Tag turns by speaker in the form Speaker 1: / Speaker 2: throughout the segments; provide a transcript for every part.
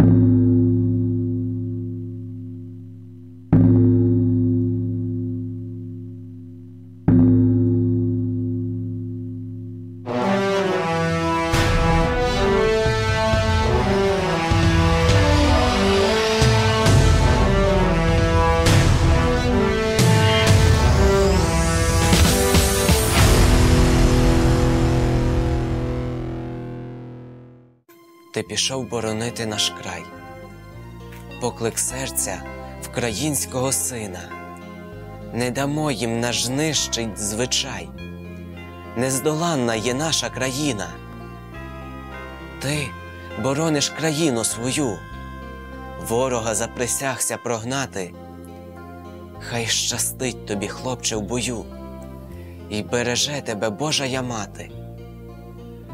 Speaker 1: you Ти пішов боронити наш край, поклик серця вкраїнського сина, не дамо їм наш знищить звичай, нездоланна є наша країна. Ти борониш країну свою, ворога заприсягся прогнати. Хай щастить тобі, хлопче, в бою, і береже тебе Божа мати.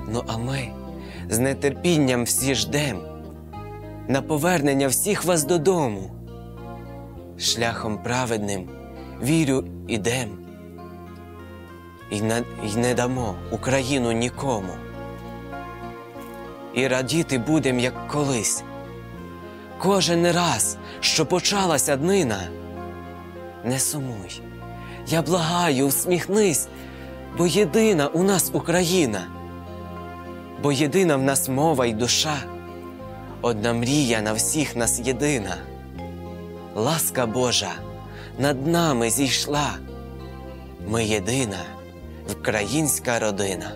Speaker 1: Ну а ми з нетерпінням всі ждем на повернення всіх вас додому. Шляхом праведним вірю ідем, і не, й не дамо Україну нікому. І радіти будем, як колись. Кожен раз, що почалася днина, не сумуй, я благаю, усміхнись, бо єдина у нас Україна бо єдина в нас мова й душа, одна мрія на всіх нас єдина. Ласка Божа над нами зійшла. Ми єдина українська родина.